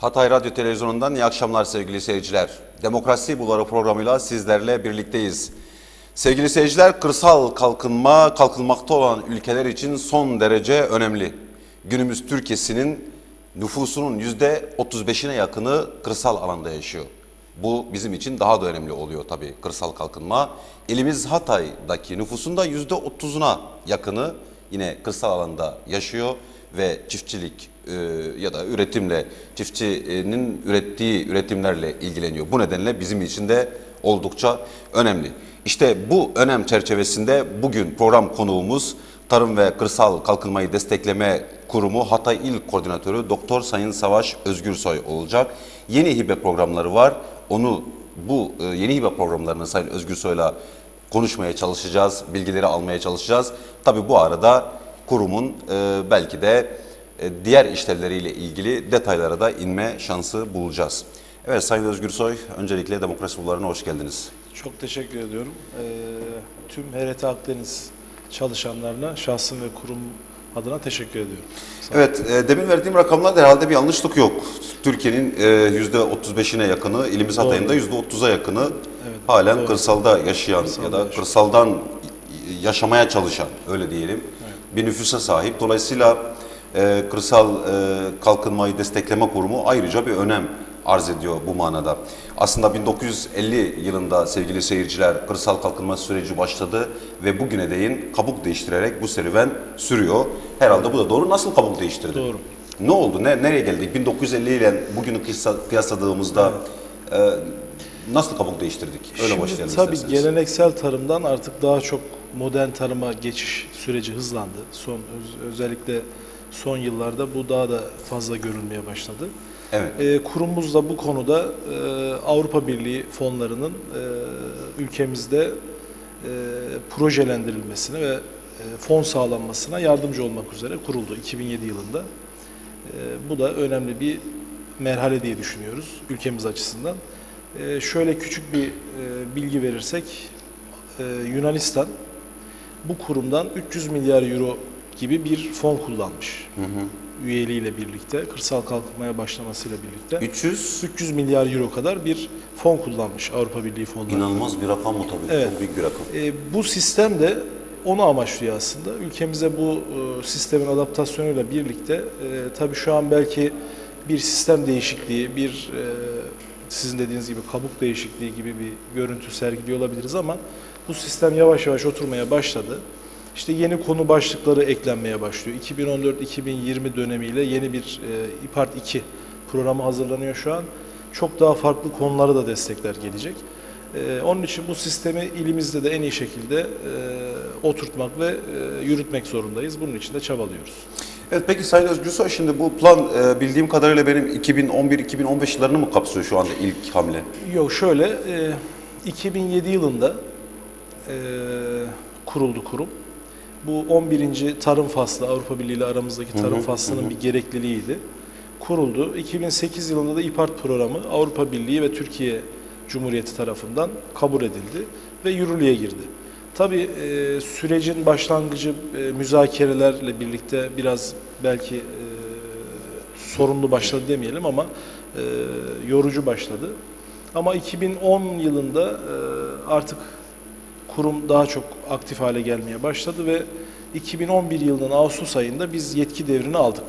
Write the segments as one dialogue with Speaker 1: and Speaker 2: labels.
Speaker 1: Hatay Radyo Televizyonu'ndan iyi akşamlar sevgili seyirciler. Demokrasi Buları programıyla sizlerle birlikteyiz. Sevgili seyirciler, kırsal kalkınma, kalkınmakta olan ülkeler için son derece önemli. Günümüz Türkiye'sinin nüfusunun yüzde 35'ine yakını kırsal alanda yaşıyor. Bu bizim için daha da önemli oluyor tabii kırsal kalkınma. İlimiz Hatay'daki nüfusun da yüzde 30'una yakını yine kırsal alanda yaşıyor ve çiftçilik e, ya da üretimle, çiftçinin ürettiği üretimlerle ilgileniyor. Bu nedenle bizim için de oldukça önemli. İşte bu önem çerçevesinde bugün program konuğumuz Tarım ve Kırsal Kalkınmayı Destekleme Kurumu Hatay İl Koordinatörü Doktor Sayın Savaş Özgürsoy olacak. Yeni hibe programları var. Onu bu e, yeni hibe programlarını Sayın Özgürsoy'la konuşmaya çalışacağız, bilgileri almaya çalışacağız. Tabii bu arada kurumun e, belki de diğer işlevleriyle ilgili detaylara da inme şansı bulacağız. Evet Sayın Özgürsoy, öncelikle Demokrasi Bulvarı'na hoş geldiniz.
Speaker 2: Çok teşekkür ediyorum. Ee, tüm HRT Akdeniz çalışanlarına şahsım ve kurum adına teşekkür ediyorum.
Speaker 1: Evet, e, demin verdiğim rakamlarda herhalde bir yanlışlık yok. Türkiye'nin e, yüzde 35'ine yakını, ilimiz Hatay'ın da yüzde 30'a yakını halen
Speaker 2: doğru.
Speaker 1: kırsalda yaşayan
Speaker 2: Kırsalda
Speaker 1: ya da
Speaker 2: yaşayan.
Speaker 1: kırsaldan yaşamaya çalışan, öyle diyelim, bir nüfusa sahip. Dolayısıyla e, kırsal e, kalkınmayı destekleme kurumu ayrıca bir önem arz ediyor bu manada. Aslında 1950 yılında sevgili seyirciler kırsal kalkınma süreci başladı ve bugüne değin kabuk değiştirerek bu serüven sürüyor. Herhalde bu da doğru. Nasıl kabuk değiştirdi?
Speaker 2: Doğru.
Speaker 1: Ne oldu? Ne, nereye geldik? 1950 ile bugünü kıyasladığımızda e, nasıl kabuk değiştirdik? Öyle
Speaker 2: Şimdi
Speaker 1: başlayalım
Speaker 2: tabii
Speaker 1: isterseniz.
Speaker 2: geleneksel tarımdan artık daha çok modern tarıma geçiş süreci hızlandı. Son öz- özellikle son yıllarda bu daha da fazla görülmeye başladı.
Speaker 1: Evet.
Speaker 2: Ee, kurumumuz da bu konuda e, Avrupa Birliği fonlarının e, ülkemizde e, projelendirilmesine ve e, fon sağlanmasına yardımcı olmak üzere kuruldu 2007 yılında. E, bu da önemli bir merhale diye düşünüyoruz ülkemiz açısından. E, şöyle küçük bir e, bilgi verirsek, e, Yunanistan bu kurumdan 300 milyar euro gibi bir fon kullanmış. Üyeliğiyle birlikte, kırsal kalkınmaya başlamasıyla birlikte.
Speaker 1: 300
Speaker 2: 300 milyar euro kadar bir fon kullanmış Avrupa Birliği fonları.
Speaker 1: inanılmaz bir rakam mı tabii?
Speaker 2: Evet.
Speaker 1: Çok büyük bir rakam.
Speaker 2: E, bu sistem de onu amaçlıyor aslında. Ülkemize bu e, sistemin adaptasyonuyla birlikte e, tabii şu an belki bir sistem değişikliği, bir e, sizin dediğiniz gibi kabuk değişikliği gibi bir görüntü sergiliyor olabiliriz ama bu sistem yavaş yavaş oturmaya başladı. İşte yeni konu başlıkları eklenmeye başlıyor. 2014-2020 dönemiyle yeni bir e, İPART 2 programı hazırlanıyor şu an. Çok daha farklı konulara da destekler gelecek. Ee, onun için bu sistemi ilimizde de en iyi şekilde e, oturtmak ve e, yürütmek zorundayız. Bunun için de çabalıyoruz.
Speaker 1: Evet peki Sayın Özgürsoy şimdi bu plan e, bildiğim kadarıyla benim 2011-2015 yıllarını mı kapsıyor şu anda ilk hamle?
Speaker 2: Yok şöyle, e, 2007 yılında e, kuruldu kurum. Bu 11. tarım faslı, Avrupa Birliği ile aramızdaki tarım faslının bir gerekliliğiydi. Kuruldu. 2008 yılında da İPART programı Avrupa Birliği ve Türkiye Cumhuriyeti tarafından kabul edildi ve yürürlüğe girdi. Tabii e, sürecin başlangıcı e, müzakerelerle birlikte biraz belki e, sorunlu başladı demeyelim ama e, yorucu başladı. Ama 2010 yılında e, artık kurum daha çok aktif hale gelmeye başladı ve 2011 yılının Ağustos ayında biz yetki devrini aldık.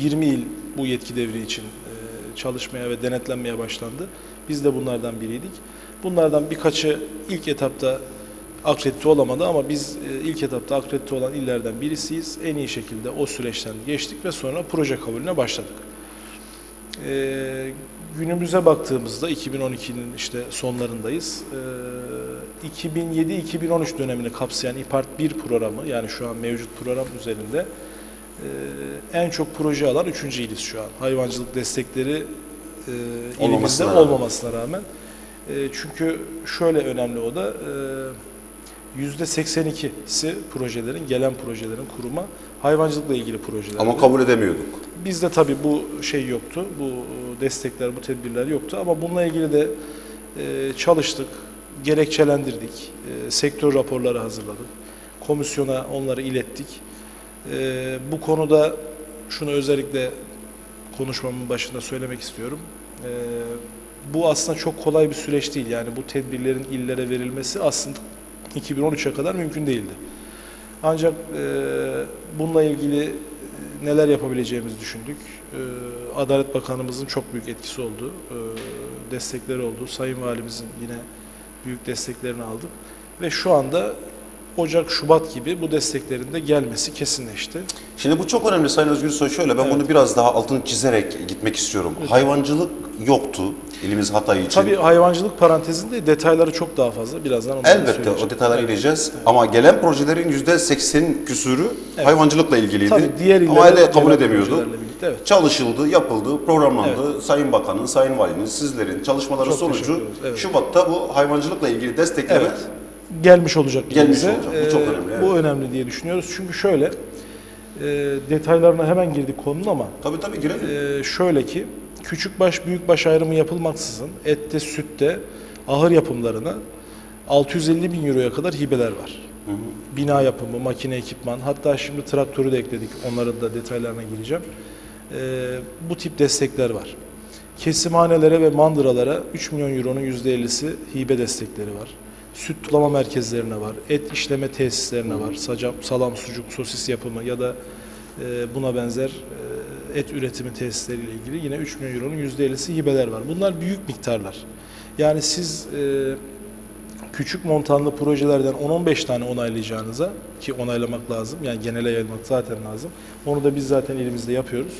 Speaker 2: 20 yıl bu yetki devri için e, çalışmaya ve denetlenmeye başlandı. Biz de bunlardan biriydik. Bunlardan birkaçı ilk etapta akredite olamadı ama biz e, ilk etapta akredite olan illerden birisiyiz. En iyi şekilde o süreçten geçtik ve sonra proje kabulüne başladık. Ee, günümüze baktığımızda 2012'nin işte sonlarındayız. Ee, 2007-2013 dönemini kapsayan İPART 1 programı yani şu an mevcut program üzerinde e, en çok proje alan 3. iliz şu an. Hayvancılık destekleri e, ilimizde
Speaker 1: Olmamasına rağmen.
Speaker 2: olmamasına rağmen. E, çünkü şöyle önemli o da e, %82'si projelerin, gelen projelerin kuruma hayvancılıkla ilgili projeler.
Speaker 1: Ama kabul edemiyorduk.
Speaker 2: Bizde tabii bu şey yoktu, bu destekler, bu tedbirler yoktu ama bununla ilgili de e, çalıştık, gerekçelendirdik, e, sektör raporları hazırladık, komisyona onları ilettik. E, bu konuda şunu özellikle konuşmamın başında söylemek istiyorum. E, bu aslında çok kolay bir süreç değil. Yani bu tedbirlerin illere verilmesi aslında 2013'e kadar mümkün değildi. Ancak e, bununla ilgili e, neler yapabileceğimizi düşündük. E, Adalet Bakanımızın çok büyük etkisi oldu, e, destekleri oldu. Sayın Valimizin yine büyük desteklerini aldık. Ve şu anda Ocak, Şubat gibi bu desteklerin de gelmesi kesinleşti.
Speaker 1: Şimdi bu çok önemli Sayın Özgür Soy. Şöyle ben
Speaker 2: Evet.
Speaker 1: bunu biraz daha altını çizerek gitmek istiyorum. Hayvancılık yoktu ilimiz Hatay için.
Speaker 2: Tabii hayvancılık parantezinde detayları çok daha fazla. Birazdan onları
Speaker 1: Elbette
Speaker 2: söyleyeceğim.
Speaker 1: o detaylara gireceğiz. Ama gelen projelerin yüzde seksen küsürü hayvancılıkla ilgiliydi.
Speaker 2: Tabii diğer illere
Speaker 1: elde kabul edemiyordu.
Speaker 2: birlikte, evet.
Speaker 1: Çalışıldı, yapıldı, programlandı. Sayın Bakanın, Sayın Valinin, sizlerin çalışmaları
Speaker 2: Çok
Speaker 1: sonucu
Speaker 2: evet.
Speaker 1: Şubat'ta bu hayvancılıkla ilgili destekleme
Speaker 2: Evet. Gelmiş olacak
Speaker 1: Gelmiş
Speaker 2: elimize.
Speaker 1: olacak. Bu çok
Speaker 2: Ee,
Speaker 1: önemli, evet.
Speaker 2: Bu önemli diye düşünüyoruz. Çünkü şöyle, e, detaylarına hemen girdik konunun ama
Speaker 1: tabii tabii girelim.
Speaker 2: e, şöyle ki, küçük baş büyük baş ayrımı yapılmaksızın ette, sütte, ahır yapımlarına 650 bin euroya kadar hibeler var. Bina yapımı, makine ekipman, hatta şimdi traktörü de ekledik. Onların da detaylarına gireceğim. E, bu tip destekler var. Kesimhanelere ve mandıralara 3 milyon euronun %50'si hibe destekleri var. Süt tulama merkezlerine var, et işleme tesislerine var, sacam, salam, sucuk, sosis yapımı ya da e, buna benzer e, et üretimi tesisleriyle ilgili yine 3 milyon euronun %50'si hibeler var. Bunlar büyük miktarlar. Yani siz e, küçük montanlı projelerden 10-15 tane onaylayacağınıza ki onaylamak lazım yani genele yayılmak zaten lazım. Onu da biz zaten elimizde yapıyoruz.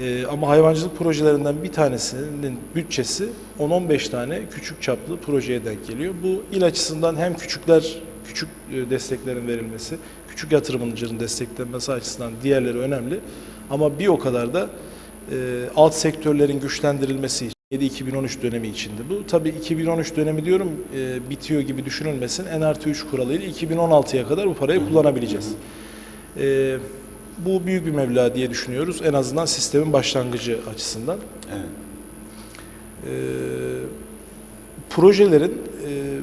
Speaker 2: Ee, ama hayvancılık projelerinden bir tanesinin bütçesi 10-15 tane küçük çaplı projeye denk geliyor. Bu il açısından hem küçükler küçük e, desteklerin verilmesi, küçük yatırımcının desteklenmesi açısından diğerleri önemli. Ama bir o kadar da e, alt sektörlerin güçlendirilmesi için 2013 dönemi içinde bu. Tabii 2013 dönemi diyorum e, bitiyor gibi düşünülmesin. N artı 3 kuralıyla 2016'ya kadar bu parayı kullanabileceğiz. E, bu büyük bir meblağ diye düşünüyoruz. En azından sistemin başlangıcı açısından.
Speaker 1: Evet.
Speaker 2: E, projelerin e,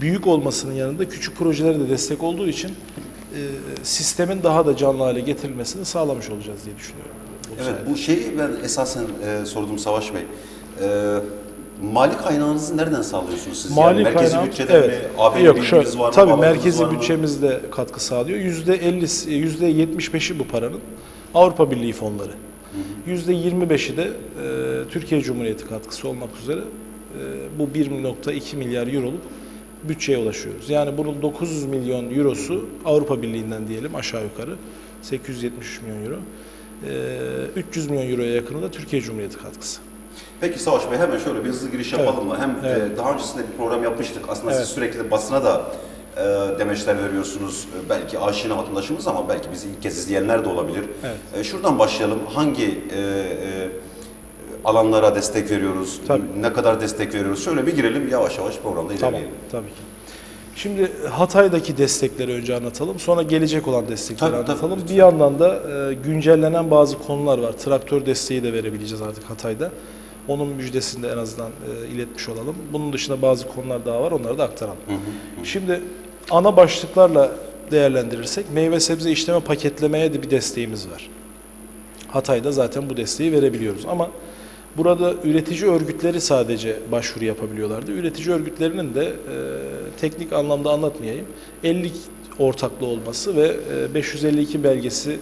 Speaker 2: büyük olmasının yanında küçük projelere de destek olduğu için e, sistemin daha da canlı hale getirilmesini sağlamış olacağız diye düşünüyorum. bu
Speaker 1: Evet
Speaker 2: sayede.
Speaker 1: bu şeyi ben esasen e, sordum Savaş Bey. E, mali kaynağınızı nereden sağlıyorsunuz siz?
Speaker 2: Mali
Speaker 1: yani merkezi
Speaker 2: kaynağı-
Speaker 1: bütçeden
Speaker 2: evet.
Speaker 1: mi? AB
Speaker 2: Yok şöyle,
Speaker 1: var mı?
Speaker 2: tabii merkezi
Speaker 1: var mı?
Speaker 2: bütçemiz de katkı sağlıyor. Yüzde 50, yüzde 75'i bu paranın Avrupa Birliği fonları. Yüzde 25'i de e, Türkiye Cumhuriyeti katkısı olmak üzere e, bu 1.2 milyar euroluk bütçeye ulaşıyoruz. Yani bunun 900 milyon eurosu Avrupa Birliği'nden diyelim aşağı yukarı 873 milyon euro. E, 300 milyon euroya yakını da Türkiye Cumhuriyeti katkısı.
Speaker 1: Peki Savaş Bey hemen şöyle bir hızlı giriş yapalım mı? Hem
Speaker 2: Evet.
Speaker 1: e, daha öncesinde bir program yapmıştık. Aslında
Speaker 2: Evet.
Speaker 1: siz sürekli basına da e, demeçler veriyorsunuz. E, belki aşina vatandaşımız ama belki bizi ilk kez izleyenler de olabilir.
Speaker 2: Evet.
Speaker 1: E, şuradan başlayalım. Hangi e, e, alanlara destek veriyoruz?
Speaker 2: Tabii.
Speaker 1: Ne kadar destek veriyoruz? Şöyle bir girelim yavaş yavaş programda
Speaker 2: Tamam,
Speaker 1: ilerleyelim.
Speaker 2: tabii ki. Şimdi Hatay'daki destekleri önce anlatalım. Sonra gelecek olan destekleri
Speaker 1: Tabii, tabii,
Speaker 2: anlatalım.
Speaker 1: lütfen.
Speaker 2: bir yandan da e, güncellenen bazı konular var. Traktör desteği de verebileceğiz artık Hatay'da. Onun müjdesini de en azından e, iletmiş olalım. Bunun dışında bazı konular daha var. Onları da aktaralım. Şimdi ana başlıklarla değerlendirirsek meyve sebze işleme paketlemeye de bir desteğimiz var. Hatay'da zaten bu desteği verebiliyoruz ama burada üretici örgütleri sadece başvuru yapabiliyorlardı. Üretici örgütlerinin de e, teknik anlamda anlatmayayım. 50 ortaklı olması ve e, 552 belgesi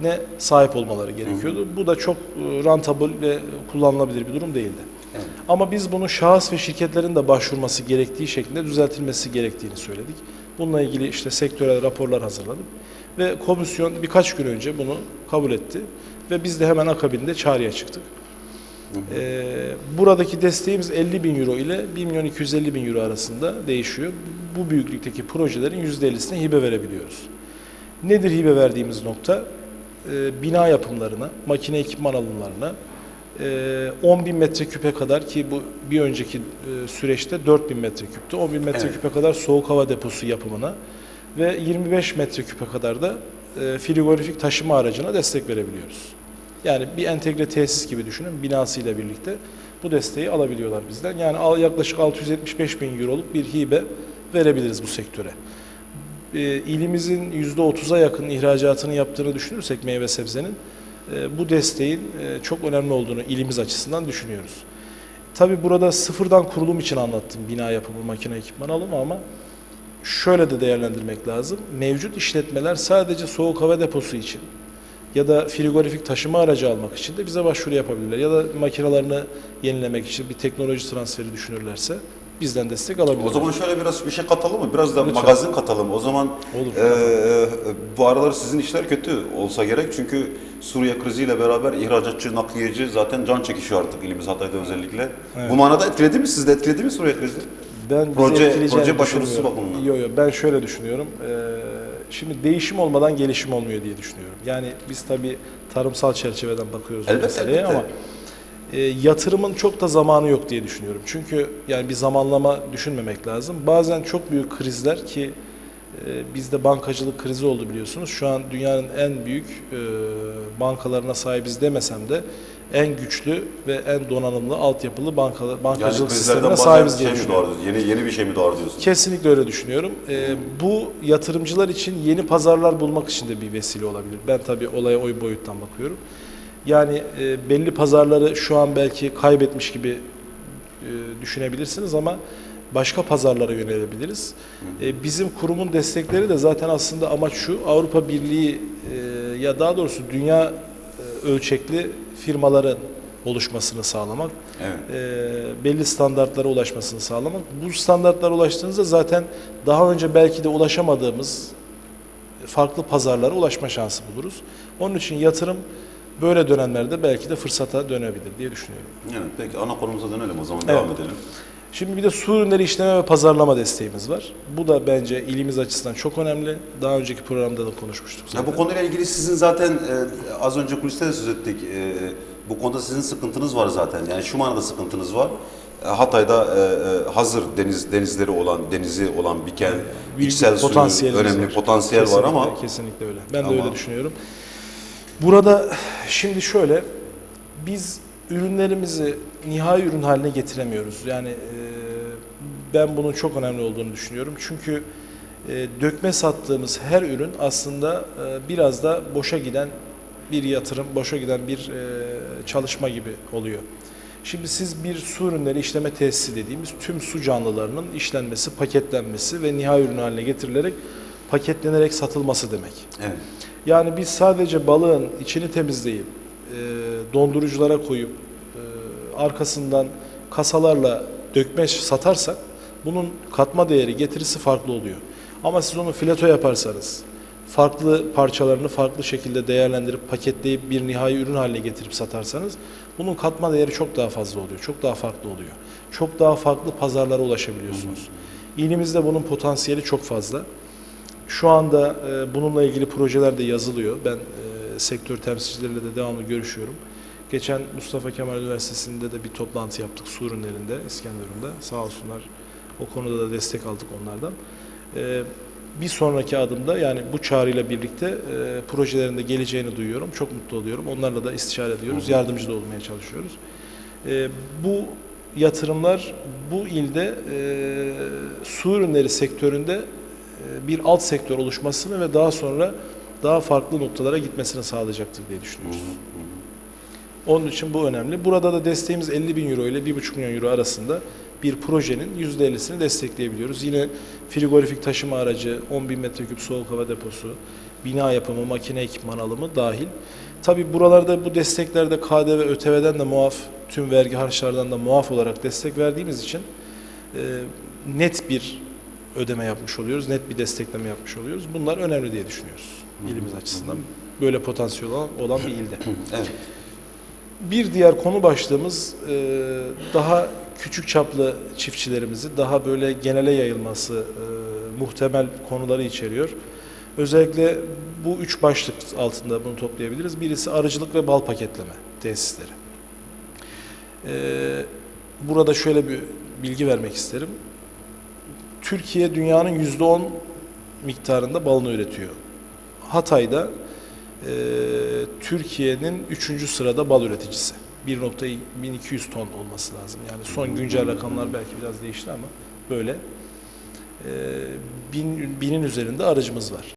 Speaker 2: ne sahip olmaları gerekiyordu. Bu da çok e, rentable ve kullanılabilir bir durum değildi.
Speaker 1: Evet.
Speaker 2: Ama biz bunu şahıs ve şirketlerin de başvurması gerektiği şeklinde düzeltilmesi gerektiğini söyledik. Bununla ilgili işte sektörel raporlar hazırladık. Ve komisyon birkaç gün önce bunu kabul etti. Ve biz de hemen akabinde çağrıya çıktık. Ee, buradaki desteğimiz 50 bin euro ile 1 milyon 250 bin euro arasında değişiyor. Bu büyüklükteki projelerin %50'sine hibe verebiliyoruz. Nedir hibe verdiğimiz nokta? Ee, bina yapımlarına, makine ekipman alımlarına, e, 10 bin metreküpe kadar ki bu bir önceki e, süreçte 4 bin metreküptü. 10 bin metreküpe kadar soğuk hava deposu yapımına ve 25 metreküpe kadar da e, frigorifik taşıma aracına destek verebiliyoruz. Yani bir entegre tesis gibi düşünün binasıyla birlikte bu desteği alabiliyorlar bizden. Yani al- yaklaşık 675 bin euroluk bir hibe verebiliriz bu sektöre. E, ilimizin %30'a yakın ihracatını yaptığını düşünürsek meyve sebzenin e, bu desteğin e, çok önemli olduğunu ilimiz açısından düşünüyoruz. Tabi burada sıfırdan kurulum için anlattım bina yapımı, makine ekipman alımı ama şöyle de değerlendirmek lazım. Mevcut işletmeler sadece soğuk hava deposu için ya da frigorifik taşıma aracı almak için de bize başvuru yapabilirler. Ya da makinalarını yenilemek için bir teknoloji transferi düşünürlerse bizden destek alabilirler.
Speaker 1: O zaman şöyle biraz bir şey katalım mı? Biraz da
Speaker 2: Lütfen.
Speaker 1: magazin katalım. O zaman
Speaker 2: Olur.
Speaker 1: e, e, bu aralar sizin işler kötü olsa gerek. Çünkü Suriye kriziyle beraber ihracatçı, nakliyeci zaten can çekişiyor artık ilimiz Hatay'da özellikle. Bu manada etkiledi mi? Sizi de etkiledi mi Suriye krizi?
Speaker 2: Ben
Speaker 1: Proje- proje başarısı bakımından.
Speaker 2: Yok yok ben şöyle düşünüyorum. Ee, şimdi değişim olmadan gelişim olmuyor diye düşünüyorum. Yani biz tabii tarımsal çerçeveden bakıyoruz
Speaker 1: Elbette,
Speaker 2: meseleye
Speaker 1: elbette.
Speaker 2: ama e, yatırımın çok da zamanı yok diye düşünüyorum. Çünkü yani bir zamanlama düşünmemek lazım. Bazen çok büyük krizler ki e, bizde bankacılık krizi oldu biliyorsunuz. Şu an dünyanın en büyük e, bankalarına sahibiz demesem de en güçlü ve en donanımlı altyapılı bankalar,
Speaker 1: Yani
Speaker 2: bankacılık
Speaker 1: krizlerden
Speaker 2: sistemine sahibiz diye
Speaker 1: şey
Speaker 2: düşünüyorum.
Speaker 1: Yeni, yeni bir şey mi doğar diyorsun?
Speaker 2: Kesinlikle öyle düşünüyorum. Ee, bu yatırımcılar için yeni pazarlar bulmak için de bir vesile olabilir. Ben tabii olaya o boyuttan bakıyorum. Yani e, belli pazarları şu an belki kaybetmiş gibi e, düşünebilirsiniz ama başka pazarlara yönelebiliriz. E, bizim kurumun destekleri de zaten aslında amaç şu Avrupa Birliği e, ya daha doğrusu dünya e, ölçekli firmaların oluşmasını sağlamak
Speaker 1: Evet.
Speaker 2: e, belli standartlara ulaşmasını sağlamak. Bu standartlara ulaştığınızda zaten daha önce belki de ulaşamadığımız farklı pazarlara ulaşma şansı buluruz. Onun için yatırım böyle dönemlerde belki de fırsata dönebilir diye düşünüyorum.
Speaker 1: Yani peki ana konumuza dönelim o zaman
Speaker 2: Evet.
Speaker 1: devam edelim.
Speaker 2: Şimdi bir de su ürünleri işleme ve pazarlama desteğimiz var. Bu da bence ilimiz açısından çok önemli. Daha önceki programda da konuşmuştuk
Speaker 1: Ya
Speaker 2: zaten.
Speaker 1: bu konuyla ilgili sizin zaten e, az önce kuliste de söz ettik. E, bu konuda sizin sıkıntınız var zaten. Yani şu manada sıkıntınız var. E, Hatay'da e, e, hazır deniz denizleri olan, denizi olan bir kent, içsel
Speaker 2: bir
Speaker 1: suyu,
Speaker 2: potansiyelimiz
Speaker 1: önemli
Speaker 2: var.
Speaker 1: potansiyel var
Speaker 2: Kesinlikle,
Speaker 1: ama
Speaker 2: kesinlikle öyle. Ben de
Speaker 1: Ama-
Speaker 2: öyle düşünüyorum. Burada şimdi şöyle biz ürünlerimizi nihai ürün haline getiremiyoruz. Yani e, ben bunun çok önemli olduğunu düşünüyorum. Çünkü e, dökme sattığımız her ürün aslında e, biraz da boşa giden bir yatırım, boşa giden bir çalışma gibi oluyor. Şimdi siz bir su ürünleri işleme tesisi dediğimiz tüm su canlılarının işlenmesi, paketlenmesi ve nihai ürün haline getirilerek paketlenerek satılması demek.
Speaker 1: evet.
Speaker 2: Yani biz sadece balığın içini temizleyip e, donduruculara koyup e, arkasından kasalarla dökme satarsak bunun katma değeri getirisi farklı oluyor. Ama siz onu fileto yaparsanız farklı parçalarını farklı şekilde değerlendirip paketleyip bir nihai ürün haline getirip satarsanız bunun katma değeri çok daha fazla oluyor. Çok daha farklı oluyor. Çok daha farklı pazarlara ulaşabiliyorsunuz. İlimizde bunun potansiyeli çok fazla. Şu anda e, bununla ilgili projeler de yazılıyor. Ben e, sektör temsilcileriyle de devamlı görüşüyorum. Geçen Mustafa Kemal Üniversitesi'nde de bir toplantı yaptık su ürünlerinde, İskenderun'da. Sağ olsunlar o konuda da destek aldık onlardan. E, bir sonraki adımda yani bu çağrıyla birlikte e, projelerinde geleceğini duyuyorum. Çok mutlu oluyorum. Onlarla da istişare ediyoruz. Yardımcı da olmaya çalışıyoruz. E, bu yatırımlar bu ilde e, su ürünleri sektöründe bir alt sektör oluşmasını ve daha sonra daha farklı noktalara gitmesini sağlayacaktır diye düşünüyoruz. Onun için bu önemli. Burada da desteğimiz 50 bin euro ile 1,5 milyon euro arasında bir projenin %50'sini destekleyebiliyoruz. Yine frigorifik taşıma aracı, 10 bin metreküp soğuk hava deposu, bina yapımı, makine ekipman alımı dahil. Tabi buralarda bu desteklerde KDV, ÖTV'den de muaf, tüm vergi harçlardan da muaf olarak destek verdiğimiz için e, net bir ödeme yapmış oluyoruz, net bir destekleme yapmış oluyoruz. Bunlar önemli diye düşünüyoruz ilimiz açısından. Böyle potansiyel olan, olan bir ilde.
Speaker 1: evet.
Speaker 2: Bir diğer konu başlığımız e, daha küçük çaplı çiftçilerimizi daha böyle genele yayılması e, muhtemel konuları içeriyor. Özellikle bu üç başlık altında bunu toplayabiliriz. Birisi arıcılık ve bal paketleme tesisleri. E, burada şöyle bir bilgi vermek isterim. Türkiye dünyanın %10 miktarında balını üretiyor. Hatay'da e, Türkiye'nin 3. sırada bal üreticisi. 1.1200 ton olması lazım. Yani son güncel rakamlar belki biraz değişti ama böyle. E, bin, binin üzerinde aracımız var.